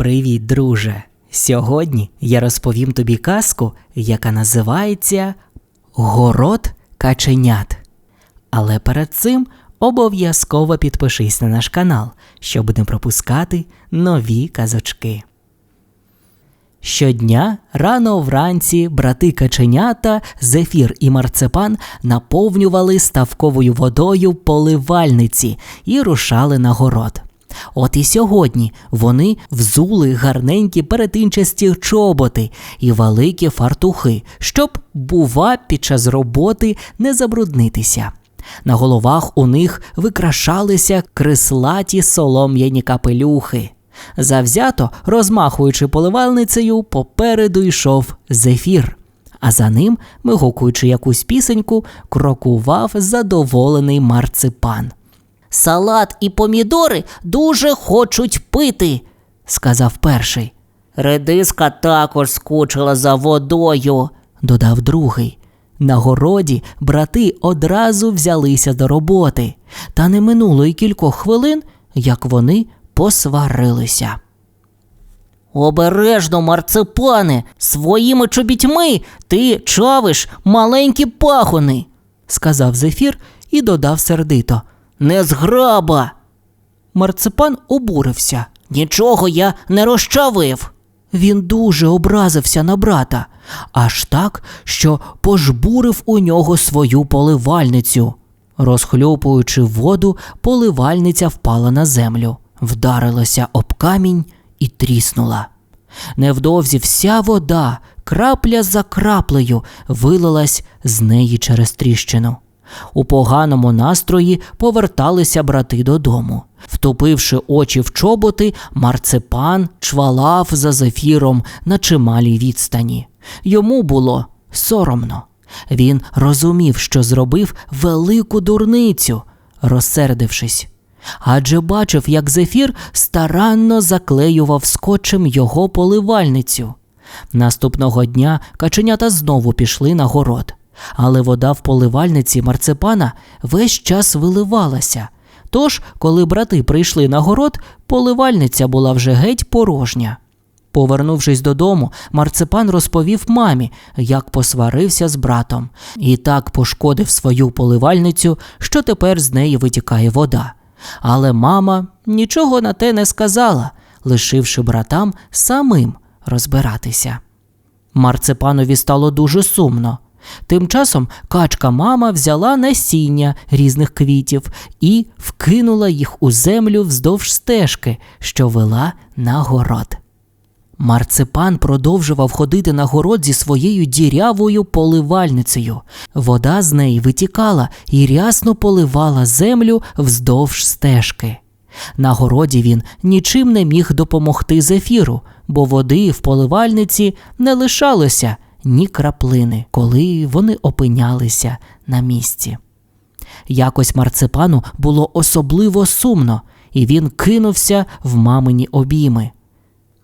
Привіт, друже! Сьогодні я розповім тобі казку, яка називається Город каченят. Але перед цим обов'язково підпишись на наш канал, щоб не пропускати нові казочки. Щодня рано вранці брати каченята, зефір і марципан наповнювали ставковою водою поливальниці і рушали на город. От і сьогодні вони взули гарненькі перетинчасті чоботи і великі фартухи, щоб, бува, під час роботи не забруднитися. На головах у них викрашалися крислаті солом'яні капелюхи. Завзято, розмахуючи поливальницею, попереду йшов зефір. А за ним, мигукуючи якусь пісеньку, крокував задоволений марципан. Салат і помідори дуже хочуть пити, сказав перший, редиска також скучила за водою. додав другий. На городі брати одразу взялися до роботи, та не минуло й кількох хвилин, як вони посварилися. Обережно, марципане, своїми чобітьми ти чавиш маленькі пагони, сказав зефір і додав сердито. Незграба. Марципан обурився. Нічого я не розчавив. Він дуже образився на брата, аж так, що пожбурив у нього свою поливальницю. Розхльопуючи воду, поливальниця впала на землю, вдарилася об камінь і тріснула. Невдовзі вся вода, крапля за краплею, вилилась з неї через тріщину. У поганому настрої поверталися брати додому. Втопивши очі в чоботи, марципан чвалав за зефіром на чималій відстані. Йому було соромно. Він розумів, що зробив велику дурницю, розсердившись. Адже бачив, як зефір старанно заклеював скотчем його поливальницю. Наступного дня каченята знову пішли на город але вода в поливальниці марципана весь час виливалася. Тож, коли брати прийшли на город, поливальниця була вже геть порожня. Повернувшись додому, марципан розповів мамі, як посварився з братом, і так пошкодив свою поливальницю, що тепер з неї витікає вода. Але мама нічого на те не сказала, лишивши братам самим розбиратися. Марципанові стало дуже сумно. Тим часом качка мама взяла насіння різних квітів і вкинула їх у землю вздовж стежки, що вела на город. Марципан продовжував ходити на город зі своєю дірявою поливальницею. Вода з неї витікала і рясно поливала землю вздовж стежки. На городі він нічим не міг допомогти зефіру, бо води в поливальниці не лишалося ні краплини, коли вони опинялися на місці. Якось марципану було особливо сумно, і він кинувся в мамині обійми.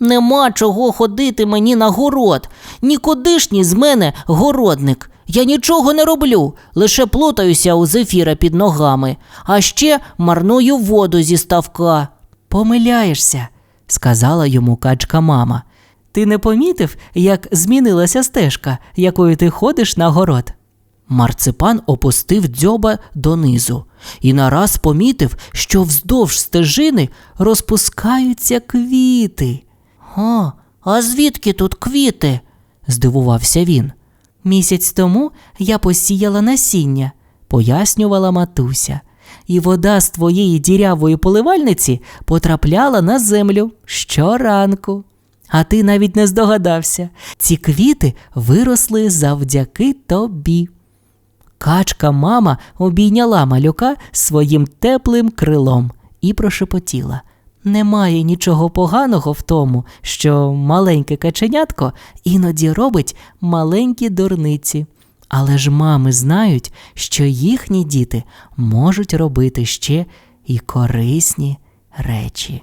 Нема чого ходити мені на город. Нікудишній з мене городник. Я нічого не роблю, лише плутаюся у зефіра під ногами, а ще марную воду зі ставка. Помиляєшся, сказала йому качка мама. Ти не помітив, як змінилася стежка, якою ти ходиш на город? Марципан опустив дзьоба донизу і нараз помітив, що вздовж стежини розпускаються квіти. О, а звідки тут квіти? здивувався він. Місяць тому я посіяла насіння, пояснювала матуся, і вода з твоєї дірявої поливальниці потрапляла на землю щоранку. А ти навіть не здогадався, ці квіти виросли завдяки тобі. Качка мама обійняла малюка своїм теплим крилом і прошепотіла немає нічого поганого в тому, що маленьке каченятко іноді робить маленькі дурниці. Але ж мами знають, що їхні діти можуть робити ще і корисні речі.